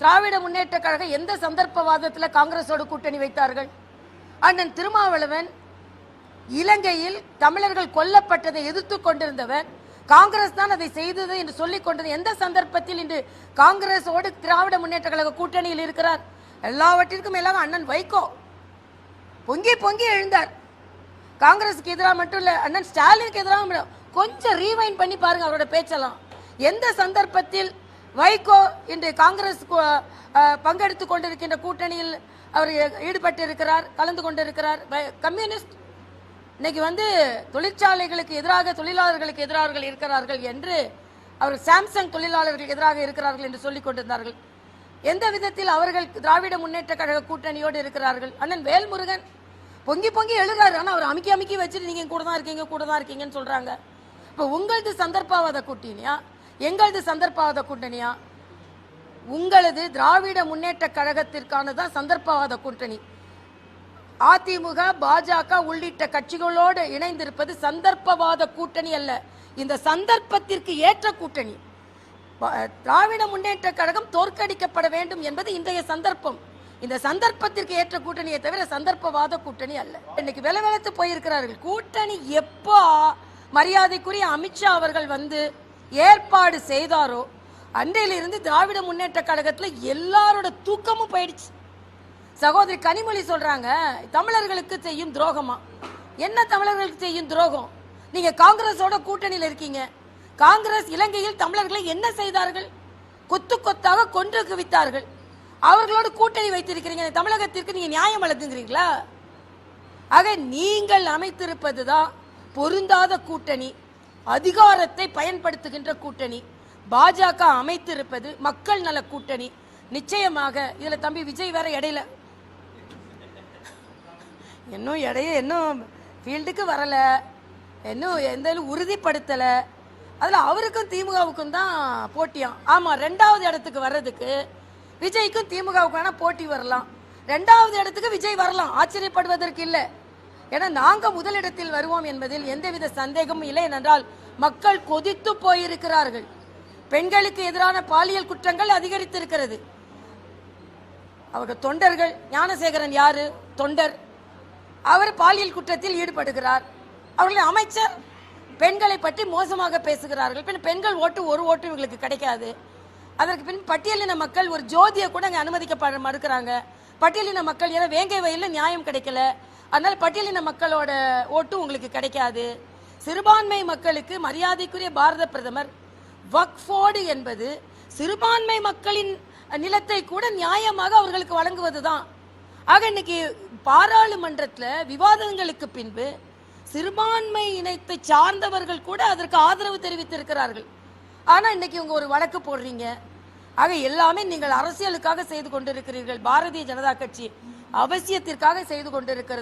திராவிட முன்னேற்ற கழகம் எந்த சந்தர்ப்பவாதத்தில் காங்கிரஸோடு கூட்டணி வைத்தார்கள்? அண்ணன் திருமாவளவன் இலங்கையில் தமிழர்கள் கொல்லப்பட்டதை எதிர்த்து கொண்டிருந்தவர் காங்கிரஸ் தான் அதை செய்தது என்று சொல்லிக் கொண்டது. எந்த சந்தர்ப்பத்தில் இன்று காங்கிரஸோடு திராவிட முன்னேற்ற கழக கூட்டணியில் இருக்கிறார்? எல்லாவற்றிற்கும் மேலாக அண்ணன் வைகோ பொங்கி பொங்கி எழுந்தார். காங்கிரஸுக்கு எதிராக மட்டும் இல்லை அண்ணன் ஸ்டாலினுக்கு எதிராக கொஞ்சம் ரீவைண்ட் பண்ணி பாருங்க அவரோட பேச்செல்லாம். எந்த சந்தர்ப்பத்தில் வைகோ இன்று காங்கிரஸ் பங்கெடுத்து கொண்டிருக்கின்ற கூட்டணியில் அவர் ஈடுபட்டு இருக்கிறார் கலந்து கொண்டிருக்கிறார். வை- கம்யூனிஸ்ட் இன்னைக்கு வந்து தொழிற்சாலைகளுக்கு எதிராக தொழிலாளர்களுக்கு எதிராக இருக்கிறார்கள் என்று அவர் சாம்சங் தொழிலாளர்களுக்கு எதிராக இருக்கிறார்கள் என்று சொல்லிக் கொண்டிருந்தார்கள். எந்த விதத்தில் அவர்கள் திராவிட முன்னேற்ற கழக கூட்டணியோடு இருக்கிறார்கள்? அண்ணன் வேல்முருகன் பொங்கி பொங்கி எழுதுறாரு ஆனால் அவர் அமுக்கி அமுக்கி வச்சுட்டு நீங்கள் கூட தான் இருக்கீங்க கூட தான் இருக்கீங்கன்னு சொல்கிறாங்க இப்போ உங்களது சந்தர்ப்பவாத கூட்டணியா? எங்களது சந்தர்ப்பவாத கூட்டணியா? உங்களது திராவிட முன்னேற்ற கழகத்திற்கான தான் சந்தர்ப்பவாத கூட்டணி. அதிமுக பாஜக உள்ளிட்ட கட்சிகளோடு இணைந்திருப்பது சந்தர்ப்பவாத கூட்டணி அல்ல. இந்த சந்தர்ப்பத்திற்கு ஏற்ற கூட்டணி. திராவிட முன்னேற்ற கழகம் தோற்கடிக்கப்பட வேண்டும் என்பது இன்றைய சந்தர்ப்பம். இந்த சந்தர்ப்பத்திற்கு ஏற்ற கூட்டணியை தவிர சந்தர்ப்பவாத கூட்டணி அல்ல. இன்னைக்கு விலை வெளுத்து போயிருக்கிறார்கள். கூட்டணி எப்போ மரியாதைக்குரிய அமித்ஷா அவர்கள் வந்து ஏற்பாடு செய்தாரோ அன்றையிலிருந்து திராவிட முன்னேற்ற கழகத்தில் எல்லாரோட தூக்கமும் போயிடுச்சு. சகோதரி கனிமொழி சொல்றாங்க தமிழர்களுக்கு செய்யும் துரோகமா? என்ன தமிழர்களுக்கு செய்யும் துரோகம்? நீங்க காங்கிரஸோட கூட்டணியில் இருக்கீங்க. காங்கிரஸ் இலங்கையில் தமிழர்களை என்ன செய்தார்கள்? கொத்து கொத்தாக கொன்று குவித்தார்கள். அவர்களோடு கூட்டணி வைத்திருக்கிறீங்க. தமிழகத்திற்கு நீங்க நியாயம் வழங்குகிறீங்களா ஆக நீங்கள் அமைத்திருப்பதுதான் பொருந்தாத கூட்டணி. அதிகாரத்தை பயன்படுத்துகின்ற கூட்டணி. பாஜக அமைத்திருப்பது மக்கள் நல கூட்டணி. நிச்சயமாக இதுல தம்பி விஜய் வேற இடையில. இன்னும் இடைய இன்னும் ஃபீல்டுக்கு வரல. இன்னும் எந்த உறுதிப்படுத்தலை உறுதிப்படுத்தல. அதுல அவருக்கும் திமுகவுக்கும் தான் போட்டியாம் ஆமா ரெண்டாவது இடத்துக்கு வர்றதுக்கு விஜய்க்கும் திமுகவுக்கு போட்டி வரலாம். ரெண்டாவது இடத்துக்கு விஜய் வரலாம். ஆச்சரியப்படுவதற்கு இல்லை. ஏன்னா நாங்கள் முதலிடத்தில் வருவோம் என்பதில் எந்தவித சந்தேகமும் இல்லை ஏனென்றால் மக்கள் கொதித்து போயிருக்கிறார்கள். பெண்களுக்கு எதிரான பாலியல் குற்றங்கள் அதிகரித்திருக்கிறது. அவர்கள் தொண்டர்கள் ஞானசேகரன் யாரு? தொண்டர். அவர் பாலியல் குற்றத்தில் ஈடுபடுகிறார். அவர்கள் அமைச்சர் பெண்களை பற்றி மோசமாக பேசுகிறார்கள். பின் பெண்கள் ஓட்டு ஒரு ஓட்டு இவங்களுக்கு கிடைக்காது. அதற்கு பின் பட்டியலின மக்கள் ஒரு ஜோதியை கூட அங்கே அனுமதிக்கப்பட மறுக்கிறாங்க. பட்டியலின மக்கள் ஏன்னா வேங்கை வயலில் நியாயம் கிடைக்கல. அதனால பட்டியலின மக்களோட ஓட்டு உங்களுக்கு கிடைக்காது. சிறுபான்மை மக்களுக்கு மரியாதைக்குரிய பாரத பிரதமர் வக்ஃபோர்டு என்பது சிறுபான்மை மக்களின் நிலத்தை கூட நியாயமாக அவர்களுக்கு வழங்குவது தான் ஆக இன்னைக்கு பாராளுமன்றத்தில் விவாதங்களுக்கு பின்பு சிறுபான்மை இனத்தை சார்ந்தவர்கள் கூட அதற்கு ஆதரவு தெரிவித்திருக்கிறார்கள். ஆனால் இன்னைக்கு இவங்க ஒரு வழக்கு போடுறீங்க. ஆக எல்லாமே நீங்கள் அரசியலுக்காக செய்து கொண்டிருக்கிறீர்கள். பாரதிய ஜனதா கட்சி அவசியத்திற்காக செய்து கொண்டிருக்கிறது.